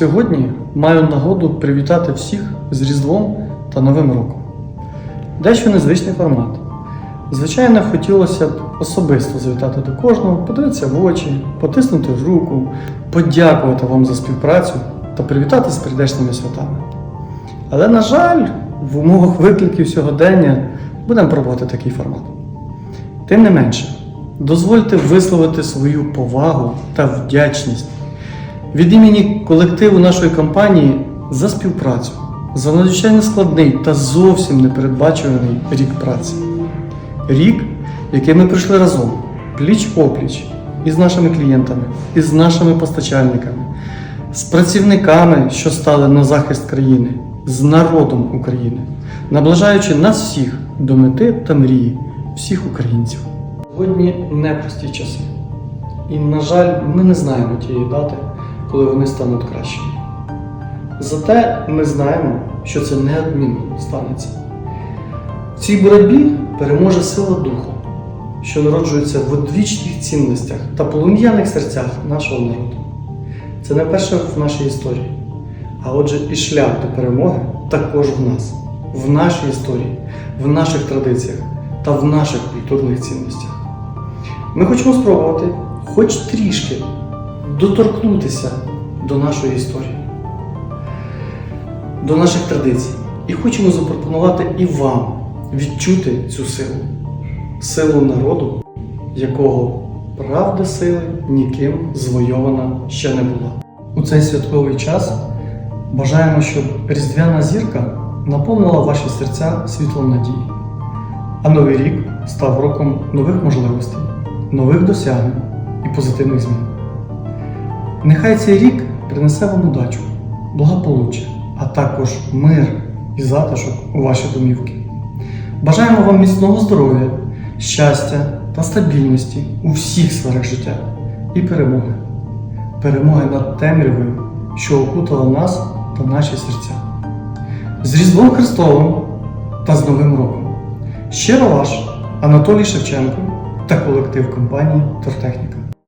Сьогодні маю нагоду привітати всіх з Різдвом та Новим роком. Дещо незвичний формат. Звичайно, хотілося б особисто завітати до кожного, подивитися в очі, потиснути руку, подякувати вам за співпрацю та привітати з прийдешніми святами. Але, на жаль, в умовах викликів сьогодення будемо пробувати такий формат. Тим не менше, дозвольте висловити свою повагу та вдячність від імені колективу нашої компанії за співпрацю, за надзвичайно складний та зовсім непередбачуваний рік праці. Рік, який ми пройшли разом, пліч опліч із нашими клієнтами, із нашими постачальниками, з працівниками, що стали на захист країни, з народом України, наближаючи нас всіх до мети та мрії всіх українців. Сьогодні непрості часи. І, на жаль, ми не знаємо тієї дати, коли вони стануть кращими. Зате ми знаємо, що це неодмінно станеться. В цій боротьбі переможе сила духу, що народжується в одвічних цінностях та полум'яних серцях нашого народу. Це не перше в нашій історії, а отже, і шлях до перемоги також в нас, в нашій історії, в наших традиціях та в наших культурних цінностях. Ми хочемо спробувати хоч трішки доторкнутися до нашої історії, до наших традицій. І хочемо запропонувати і вам відчути цю силу, силу народу, якого правда сили ніким звойована ще не була. У цей святковий час бажаємо, щоб різдвяна зірка наповнила ваші серця світлом надії, а новий рік став роком нових можливостей, нових досягнень і позитивних змін. Нехай цей рік принесе вам удачу, благополуччя, а також мир і затишок у ваші домівки. Бажаємо вам міцного здоров'я, щастя та стабільності у всіх сферах життя і перемоги. Перемоги над темрявою, що окутала нас та наші серця. З Різдвом Христовим та з Новим роком. Щиро ваш Анатолій Шевченко та колектив компанії Тортехніка.